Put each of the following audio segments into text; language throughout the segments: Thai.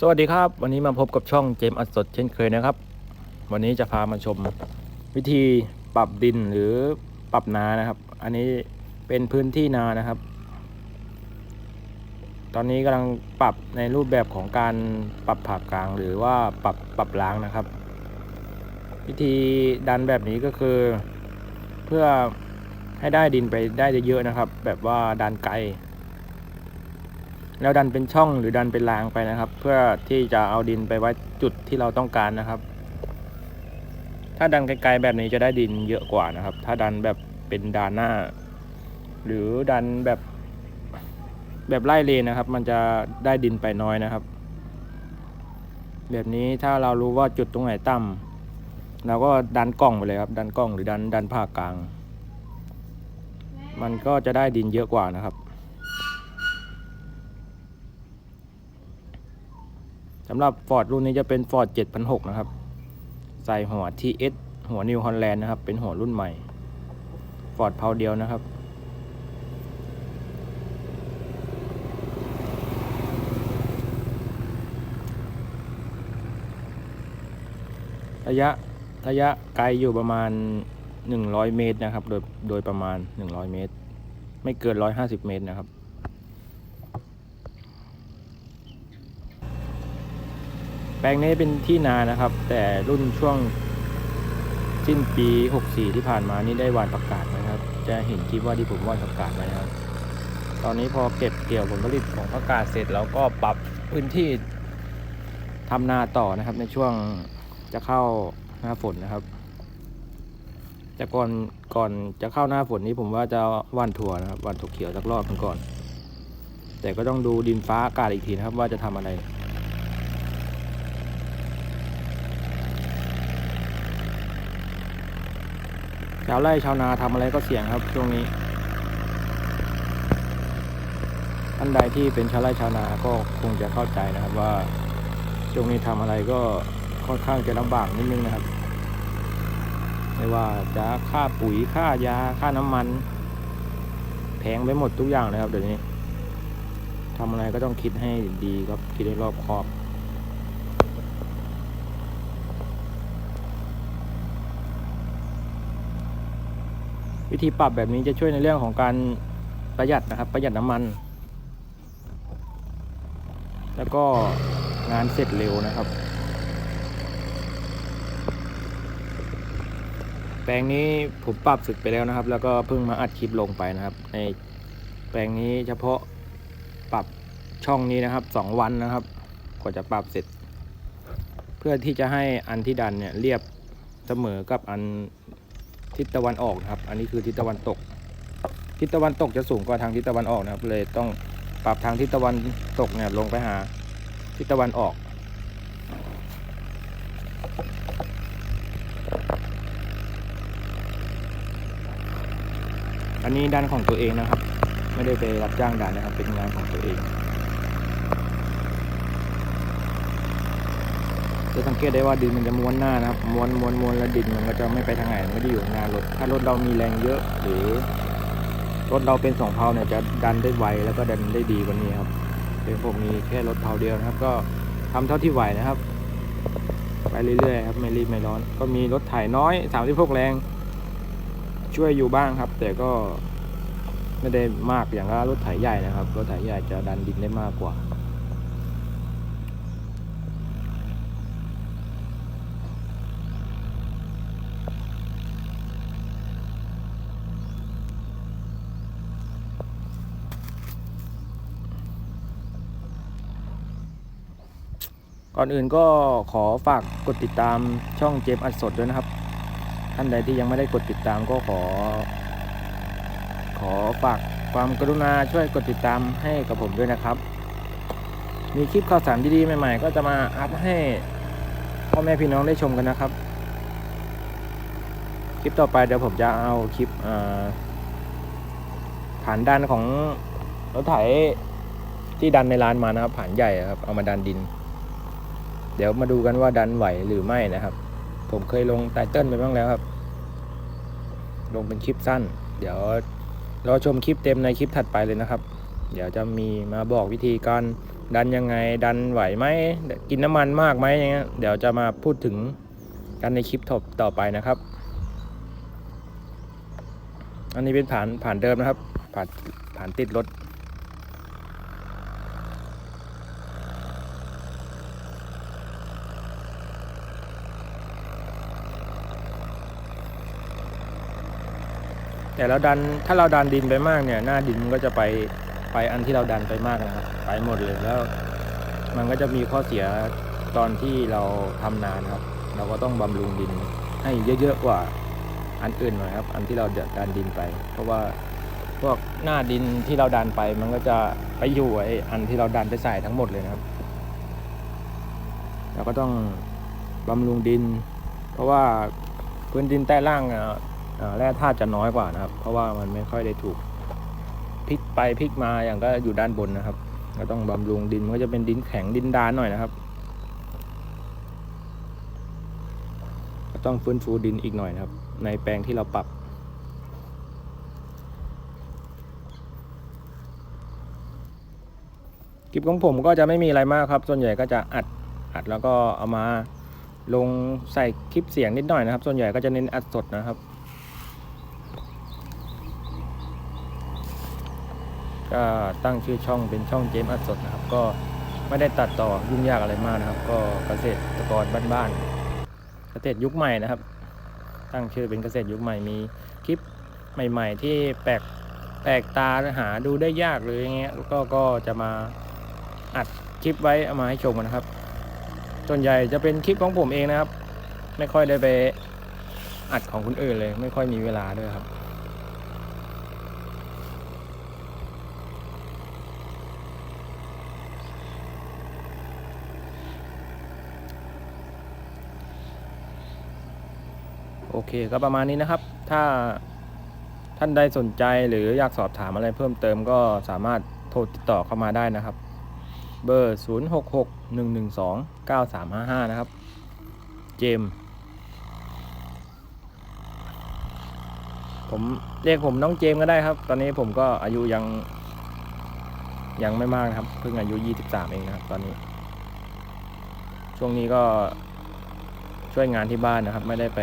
สวัสดีครับ วันนี้มาพบกับช่องเจมส์อัดสดเช่นเคยนะครับ วันนี้จะพามาชมวิธีปรับดินหรือปรับนานะครับ อันนี้เป็นพื้นที่นานะครับ ตอนนี้กำลังปรับในรูปแบบของการปรับผ่ากลาง หรือว่าปรับปรับล้างนะครับ วิธีดันแบบนี้ก็คือ เพื่อให้ได้ดินไปได้เยอะๆนะครับ แบบว่าดันไกล แล้วดันเป็นช่องหรือดันเป็นรางไปนะครับ เพื่อที่จะเอาดินไปไว้จุดที่เราต้องการนะครับ ถ้าดันไกลๆแบบนี้จะได้ดินเยอะกว่านะครับ ถ้าดันแบบเป็นดานหน้า หรือดันแบบแบบไล่เลนนะครับ มันจะได้ดินไปน้อยนะครับ แบบนี้ถ้าเรารู้ว่าจุดตรงไหนต่ำเราก็ดันกล้องไปเลยครับ ดันกล้องหรือดันดันผ่ากลาง มันก็จะได้ดินเยอะกว่านะครับำหรับ Ford รุ่นนี้จะเป็น Ford 7006นะครับ ใส่หัว TS หัว New Holland นะครับ เป็นหัวรุ่นใหม่ Ford เพาเดียวนะครับระยะระยะไกลอยู่ประมาณ 100 เมตรนะครับ โดยโดยประมาณ 100 เมตร ไม่เกิน 150 เมตรนะครับ แป ลงนี้เป็นที่นานะครับ แต่รุ่นช่วงสิ้นปี 64 ที่ผ่านมานี่ได้หวานประกาศนะครับ จะเห็นคลิปว่าที่ผมหวานประกาศไว้นะครับ ตอนนี้พอเก็บเกี่ยวผลผลิตของประกาศเสร็จแล้วก็ปรับพื้นที่ทำนาต่อนะครับ ในช่วงจะเข้าหน้าฝนนะครับแต่ก่อนก่อนจะเข้าหน้าฝนนี้ผมว่าจะว่านถั่วนะครับว่านถั่วเขียวสักรอบหนึงก่อน แต่ก็ต้องดูดินฟ้าอากาศอีกทีนะครับว่าจะทำอะไร ชาวไร่ชาวนาทำอะไรก็เสี่ยงครับช่วงนี้ท่านใดที่เป็นชาวไร่ชาวนาก็คงจะเข้าใจนะครับว่าช่วงนี้ทำอะไรก็ค่อนข้างจะลำบากนิดนึงนะครับ ไม่ว่าจะค่าปุ๋ยค่ายาค่าน้ำมัน แพงไปหมดทุกอย่างเลยครับเดี๋ยวนี้ทำอะไรก็ต้องคิดให้ดีครับคิดให้รอบคอบ วิธีปรับแบบนี้จะช่วยในเรื่องของการประหยัดนะครับ ประหยัดน้ำมัน แล้วก็งานเสร็จเร็วนะครับ แปลงนี้ผมปรับเสร็จไปแล้วนะครับ แล้วก็เพิ่งมาอัดคลิปลงไปนะครับ ในแปลงนี้เฉพาะปรับช่องนี้นะครับสองวันนะครับกว่าจะปรับเสร็จ เพื่อที่จะให้อันที่ดันเนี่ยเรียบเสมอกับอัน ทิศตะวันออกนะครับ อันนี้คือทิศตะวันตก ทิศตะวันตกจะสูงกว่าทางทิศตะวันออกนะครับ เลยต้องปรับทางทิศตะวันตกเนี่ยลงไปหาทิศตะวันออก อันนี้ด้านของตัวเองนะครับ ไม่ได้ไปรับจ้างดันนะครับ เป็นงานของตัวเอง จะสังเกตได้ว่าดินมันจะม้วนหน้านะครับม้วนม้วนม้วนแล้วดินมันก็จะไม่ไปทางไหนมันไม่ได้อยู่ข้างหน้ารถ ถ้ารถเรามีแรงเยอะหรือรถเราเป็นสองเพาเนี่ยจะดันได้ไวแล้วก็ดันได้ดีกว่านี้ครับเป็นผมมีแค่รถเพาเดียวนะครับ ก็ทำเท่าที่ไหวนะครับ ไปเรื่อยๆครับไม่รีบไม่ร้อน ก็มีรถไถน้อยสามสิบหกแรง ช่วยอยู่บ้างครับ แต่ก็ไม่ได้มากอย่างกับรถไถใหญ่นะครับรถไถใหญ่จะดันดินได้มากกว่า ก่อนอื่นก็ขอฝากกดติดตามช่องเจมส์อัดสดด้วยนะครับ ท่านใดที่ยังไม่ได้กดติดตามก็ขอ ขอฝากความกรุณาช่วยกดติดตามให้กับผมด้วยนะครับ มีคลิปข่าวสารดีๆใหม่ ๆ ก็จะมาอัพให้พ่อแม่พี่น้องได้ชมกันนะครับ คลิปต่อไปเดี๋ยวผมจะเอาคลิปอ่าฐานดันของรถไถที่ดันในร้านมานะครับฐานใหญ่ครับเอามาดันดิน เดี๋ยวมาดูกันว่าดันไหวหรือไม่นะครับ ผมเคยลงไตเติ้ลไปบ้างแล้วครับ ลงเป็นคลิปสั้น เดี๋ยวรอชมคลิปเต็มในคลิปถัดไปเลยนะครับ เดี๋ยวจะมีมาบอกวิธีการดันยังไงดันไหวไหมกินน้ำมันมากไหมอย่างเงี้ยเดี๋ยวจะมาพูดถึงกันในคลิปต่อไปนะครับ อันนี้เป็นผ่านผ่านเดิมนะครับ ผ่านผ่านติดรถ แต่เราดันถ้าเราดันดินไปมากเนี่ย หน้าดินมันก็จะไปไปอันที่เราดันไปมากนะครับไปหมดเลยแล้ว มันก็จะมีข้อเสียตอนที่เราทำนานครับ เราก็ต้องบำรุงดินให้เยอะๆกว่าอันอื่นหน่อยครับ อันที่เราดันดินไป เพราะว่าพวกหน้าดินที่เราดันไป มันก็จะไปอยู่ไออันที่เราดันไปใส่ทั้งหมดเลยนะครับ เราก็ต้องบำรุงดิน เพราะว่าพื้นดินใต้ล่างอะ แร่ธาตุจะน้อยกว่านะครับ เพราะว่ามันไม่ค่อยได้ถูกพลิกไปพลิกมาอย่างก็อยู่ด้านบนนะครับ ก็ต้องบำรุงดินมันก็จะเป็นดินแข็งดินดานหน่อยนะครับ ก็ต้องฟื้นฟูดินอีกหน่อยนะครับ ในแปลงที่เราปรับคลิปของผมก็จะไม่มีอะไรมากครับ ส่วนใหญ่ก็จะอัดอัดแล้วก็เอามาลงใส่คลิปเสียงนิดหน่อยนะครับ ส่วนใหญ่ก็จะเน้นอัดสดนะครับ ก็ตั้งชื่อช่องเป็นช่องเจมส์อัดสดนะครับ ก็ไม่ได้ตัดต่อยุ่งยากอะไรมากนะครับ ก็เกษตรกรบ้านๆเกษตรยุคใหม่นะครับ ตั้งชื่อเป็นเกษตรยุคใหม่มีคลิปใหม่ ๆ ที่แปลกแปลกตาหาดูได้ยากหรืออย่างเงี้ยก็ก็จะมาอัดคลิปไว้เอามาให้ชมกันนะครับ ส่วนใหญ่จะเป็นคลิปของผมเองนะครับ ไม่ค่อยได้ไปอัดของคนอื่นเลย ไม่ค่อยมีเวลาด้วยครับ โอเคก็ประมาณนี้นะครับ ถ้าท่านใดสนใจหรืออยากสอบถามอะไรเพิ่มเติมก็สามารถโทรติดต่อเข้ามาได้นะครับ เบอร์ 0 6 6 1 1 2 9 3 5 5 นะครับ เจม ผมเรียกผมน้องเจมก็ได้ครับ ตอนนี้ผมก็อายุยังยังไม่มากนะครับ เพิ่งอายุ 23 เองนะครับ ตอนนี้ ช่วงนี้ก็ช่วยงานที่บ้านนะครับ ไม่ได้ไป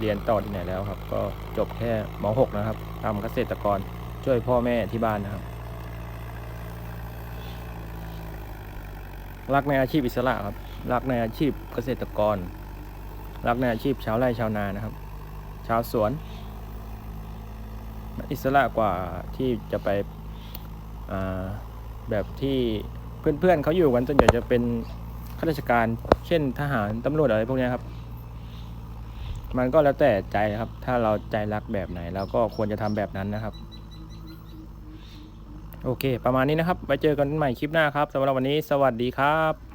เรียนต่อที่ไหนแล้วครับ ก็จบแค่ม .6 นะครับทำเกษตรกรช่วยพ่อแม่ที่บ้านนะครับ รักในอาชีพอิสระครับ รักในอาชีพเกษตรกร รักในอาชีพชาวไร่ชาวนานะครับ ชาวสวน อิสระกว่าที่จะไปแบบที่เพื่อนๆเขาอยู่กันส่วนใหญ่จะเป็นข้าราชการ เช่นทหารตำรวจอะไรพวกนี้ครับ มันก็แล้วแต่ใจครับ ถ้าเราใจรักแบบไหนเราก็ควรจะทำแบบนั้นนะครับ โอเค ประมาณนี้นะครับ ไว้เจอกันใหม่คลิปหน้าครับสำหรับวันนี้ สวัสดีครับ